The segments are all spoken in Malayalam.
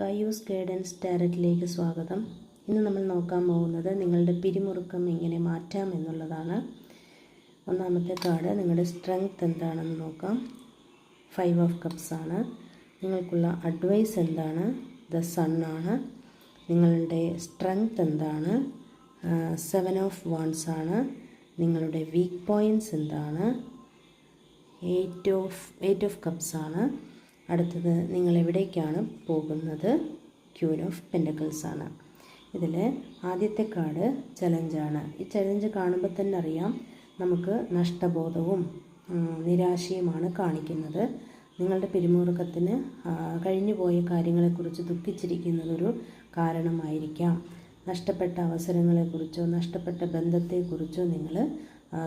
കായൂസ് ഗൈഡൻസ് ഡയറക്റ്റിലേക്ക് സ്വാഗതം. ഇന്ന് നമ്മൾ നോക്കാൻ പോകുന്നത് നിങ്ങളുടെ പിരിമുറുക്കം എങ്ങനെ മാറ്റാം എന്നുള്ളതാണ്. ഒന്നാമത്തെ കാർഡ് നിങ്ങളുടെ സ്ട്രെങ്ത് എന്താണെന്ന് നോക്കാം. ഫൈവ് ഓഫ് കപ്സ് ആണ്. നിങ്ങൾക്കുള്ള അഡ്വൈസ് എന്താണ്? ദ സൺ ആണ്. നിങ്ങളുടെ സ്ട്രെങ്ത് എന്താണ്? സെവൻ ഓഫ് വാൺസ് ആണ്. നിങ്ങളുടെ വീക്ക് പോയിന്റ്സ് എന്താണ്? Eight of eight of cups ആണ്. അടുത്തത് നിങ്ങൾ എവിടേക്കാണ് പോകുന്നത്? ക്യൂൻ ഓഫ് പെൻഡക്കിൾസ് ആണ്. ഇതിൽ ആദ്യത്തെ കാർഡ് ചലഞ്ചാണ് ഈ ചലഞ്ച് കാണുമ്പോൾ തന്നെ അറിയാം നമുക്ക് നഷ്ടബോധവും നിരാശയുമാണ് കാണിക്കുന്നത്. നിങ്ങളുടെ പിരിമുറുക്കത്തിന് കഴിഞ്ഞുപോയ കാര്യങ്ങളെക്കുറിച്ച് ദുഃഖിച്ചിരിക്കുന്നതൊരു കാരണമായിരിക്കാം. നഷ്ടപ്പെട്ട അവസരങ്ങളെക്കുറിച്ചോ നഷ്ടപ്പെട്ട ബന്ധത്തെക്കുറിച്ചോ നിങ്ങൾ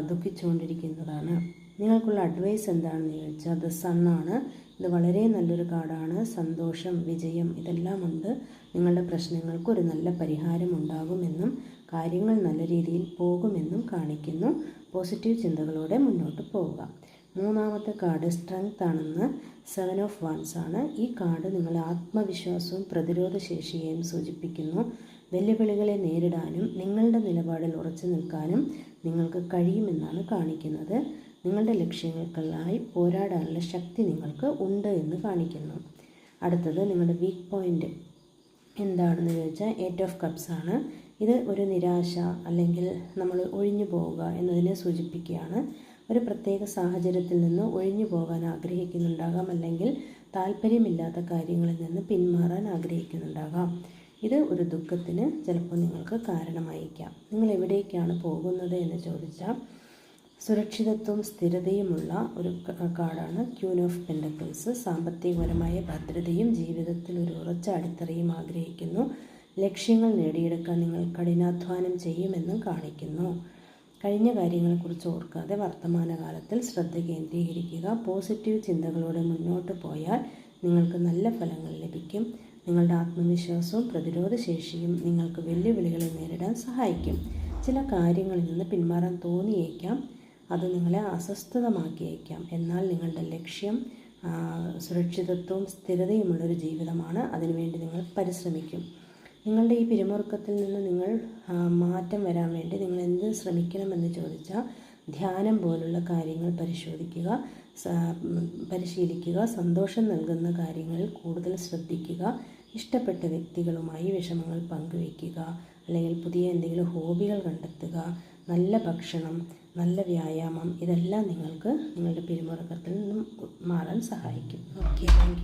ദുഃഖിച്ചുകൊണ്ടിരിക്കുന്നതാണ്. നിങ്ങൾക്കുള്ള അഡ്വൈസ് എന്താണെന്ന് ചോദിച്ചാൽ അത് സണ്ണാണ് ഇത് വളരെ നല്ലൊരു കാർഡാണ് സന്തോഷം വിജയം ഇതെല്ലാം ഉണ്ട്. നിങ്ങളുടെ പ്രശ്നങ്ങൾക്ക് ഒരു നല്ല പരിഹാരം ഉണ്ടാകുമെന്നും കാര്യങ്ങൾ നല്ല രീതിയിൽ പോകുമെന്നും കാണിക്കുന്നു. പോസിറ്റീവ് ചിന്തകളോടെ മുന്നോട്ട് പോവുക. മൂന്നാമത്തെ കാർഡ് സ്ട്രെങ്ത് ആണെന്ന് സെവൻ ഓഫ് വൺസ് ആണ്. ഈ കാർഡ് നിങ്ങളുടെ ആത്മവിശ്വാസവും പ്രതിരോധ ശേഷിയെയും സൂചിപ്പിക്കുന്നു. വെല്ലുവിളികളെ നേരിടാനും നിങ്ങളുടെ നിലപാടിൽ ഉറച്ചു നിൽക്കാനും നിങ്ങൾക്ക് കഴിയുമെന്നാണ് കാണിക്കുന്നത്. നിങ്ങളുടെ ലക്ഷ്യങ്ങൾക്കായി പോരാടാനുള്ള ശക്തി നിങ്ങൾക്ക് ഉണ്ട് എന്ന് കാണിക്കുന്നു. അടുത്തത് നിങ്ങളുടെ വീക്ക് പോയിന്റ് എന്താണെന്ന് ചോദിച്ചാൽ എയ്റ്റ് ഓഫ് കപ്സ് ആണ്. ഇത് ഒരു നിരാശ അല്ലെങ്കിൽ നമ്മൾ ഒഴിഞ്ഞു പോവുക എന്നതിനെ സൂചിപ്പിക്കുകയാണ്. ഒരു പ്രത്യേക സാഹചര്യത്തിൽ നിന്ന് ഒഴിഞ്ഞു പോകാൻ ആഗ്രഹിക്കുന്നുണ്ടാകാം അല്ലെങ്കിൽ താല്പര്യമില്ലാത്ത കാര്യങ്ങളിൽ നിന്ന് പിന്മാറാൻ ആഗ്രഹിക്കുന്നുണ്ടാകാം. ഇത് ഒരു ദുഃഖത്തിന് ചിലപ്പോൾ നിങ്ങൾക്ക് കാരണമായിരിക്കാം നിങ്ങൾ എവിടേക്കാണ് പോകുന്നത് എന്ന് ചോദിച്ചാൽ സുരക്ഷിതത്വവും സ്ഥിരതയുമുള്ള ഒരു കാർഡാണ് ക്യൂൻ ഓഫ് പെൻഡക്കിൾസ്. സാമ്പത്തികപരമായ ഭദ്രതയും ജീവിതത്തിൽ ഒരു ഉറച്ച അടിത്തറയും ആഗ്രഹിക്കുന്നു. ലക്ഷ്യങ്ങൾ നേടിയെടുക്കാൻ നിങ്ങൾ കഠിനാധ്വാനം ചെയ്യുമെന്നും കാണിക്കുന്നു. കഴിഞ്ഞ കാര്യങ്ങളെക്കുറിച്ച് ഓർക്കാതെ വർത്തമാനകാലത്തിൽ ശ്രദ്ധ കേന്ദ്രീകരിക്കുക. പോസിറ്റീവ് ചിന്തകളോടെ മുന്നോട്ട് പോയാൽ നിങ്ങൾക്ക് നല്ല ഫലങ്ങൾ ലഭിക്കും. നിങ്ങളുടെ ആത്മവിശ്വാസവും പ്രതിരോധശേഷിയും നിങ്ങൾക്ക് വെല്ലുവിളികളെ നേരിടാൻ സഹായിക്കും. ചില കാര്യങ്ങളിൽ നിന്ന് പിന്മാറാൻ തോന്നിയേക്കാം. അത് നിങ്ങളെ അസ്വസ്ഥതമാക്കിയേക്കാം. എന്നാൽ നിങ്ങളുടെ ലക്ഷ്യം സുരക്ഷിതത്വവും സ്ഥിരതയുമുള്ളൊരു ജീവിതമാണ്. അതിനുവേണ്ടി നിങ്ങൾ പരിശ്രമിക്കും. നിങ്ങളുടെ ഈ പിരിമുറുക്കത്തിൽ നിന്ന് നിങ്ങൾ മാറ്റം വരാൻ വേണ്ടി നിങ്ങൾ എന്ത് ശ്രമിക്കണമെന്ന് ചോദിച്ചാൽ ധ്യാനം പോലുള്ള കാര്യങ്ങൾ പരിശോധിക്കുക പരിശീലിക്കുക സന്തോഷം നൽകുന്ന കാര്യങ്ങളിൽ കൂടുതൽ ശ്രദ്ധിക്കുക ഇഷ്ടപ്പെട്ട വ്യക്തികളുമായി വിഷമങ്ങൾ പങ്കുവയ്ക്കുക അല്ലെങ്കിൽ പുതിയ എന്തെങ്കിലും ഹോബികൾ കണ്ടെത്തുക നല്ല ഭക്ഷണം നല്ല വ്യായാമം ഇതെല്ലാം നിങ്ങൾക്ക് നിങ്ങളുടെ പിരിമുറുക്കത്തിൽ നിന്നും മാറാൻ സഹായിക്കും. Okay thank